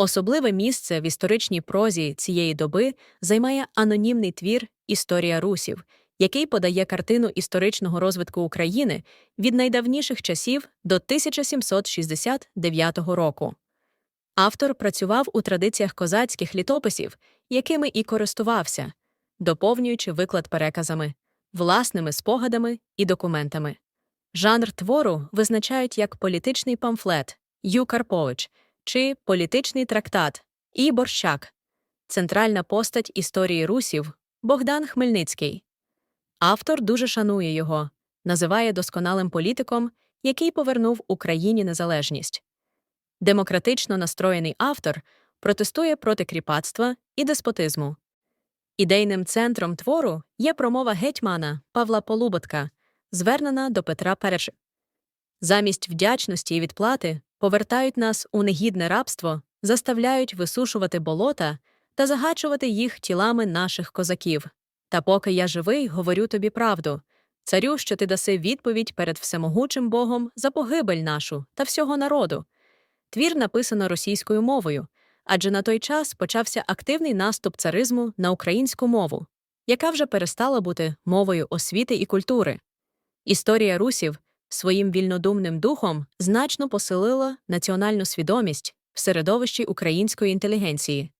Особливе місце в історичній прозі цієї доби займає анонімний твір Історія русів, який подає картину історичного розвитку України від найдавніших часів до 1769 року. Автор працював у традиціях козацьких літописів, якими і користувався, доповнюючи виклад переказами, власними спогадами і документами. Жанр твору визначають як політичний памфлет Ю. Карпович чи політичний трактат І. Борщак, центральна постать історії русів Богдан Хмельницький. Автор дуже шанує його, називає досконалим політиком, який повернув Україні незалежність. Демократично настроєний автор протестує проти кріпацтва і деспотизму. Ідейним центром твору є промова гетьмана Павла Полуботка, звернена до Петра І. Замість вдячності і відплати повертають нас у негідне рабство, заставляють висушувати болота та загачувати їх тілами наших козаків. Та поки я живий, говорю тобі правду. Царю, що ти даси відповідь перед всемогучим Богом за погибель нашу та всього народу. Твір написано російською мовою, адже на той час почався активний наступ царизму на українську мову, яка вже перестала бути мовою освіти і культури. Історія русів своїм вільнодумним духом значно посилила національну свідомість в середовищі української інтелігенції.